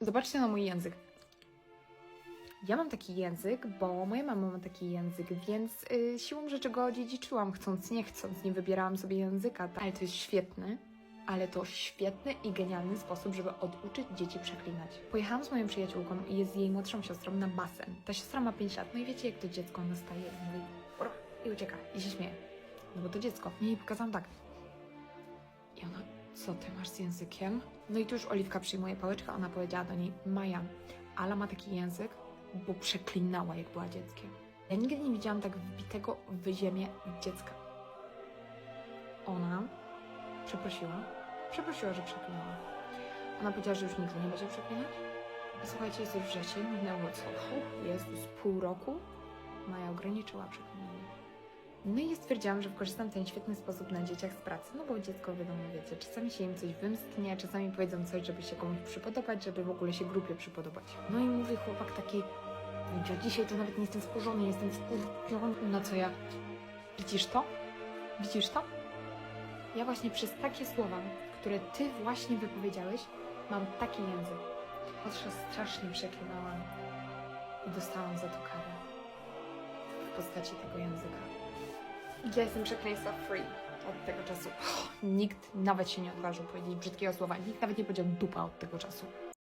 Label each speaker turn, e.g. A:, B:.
A: Zobaczcie na mój język. Ja mam taki język, bo moja mama ma taki język, więc y, siłą rzeczy go odziedziczyłam, chcąc, nie chcąc, nie wybierałam sobie języka. tak? Ale to jest świetny, ale to świetny i genialny sposób, żeby oduczyć dzieci przeklinać. Pojechałam z moją przyjaciółką i jest jej młodszą siostrą na basen. Ta siostra ma 5 lat, no i wiecie jak to dziecko, ona staje i mówi i ucieka i się śmieje. No bo to dziecko. Jej pokazałam tak. Co ty masz z językiem? No i tu już Oliwka przyjmuje pałeczkę, ona powiedziała do niej, Maja, Ala ma taki język, bo przeklinała jak była dzieckiem. Ja nigdy nie widziałam tak wbitego w ziemię dziecka. Ona przeprosiła, przeprosiła, że przeklinała. Ona powiedziała, że już nigdy nie będzie przeklinać. Słuchajcie, jest już wrzesień, minęło co? Jezus, pół roku? Maja ograniczyła przeklinanie. No i stwierdziłam, że wykorzystam ten świetny sposób na dzieciach z pracy, no bo dziecko wiadomo, wiecie, czasami się im coś wymsknie, czasami powiedzą coś, żeby się komuś przypodobać, żeby w ogóle się grupie przypodobać. No i mówi chłopak taki, że dzisiaj to nawet nie jestem wkurzony, jestem wkurzony, na co ja, widzisz to? Widzisz to? Ja właśnie przez takie słowa, które ty właśnie wypowiedziałeś, mam taki język. Patrzę, strasznie przeklinałam i dostałam za to karę w postaci tego języka. Ja jestem przekleństwa free od tego czasu. Nikt nawet się nie odważył powiedzieć brzydkiego słowa. Nikt nawet nie powiedział dupa od tego czasu.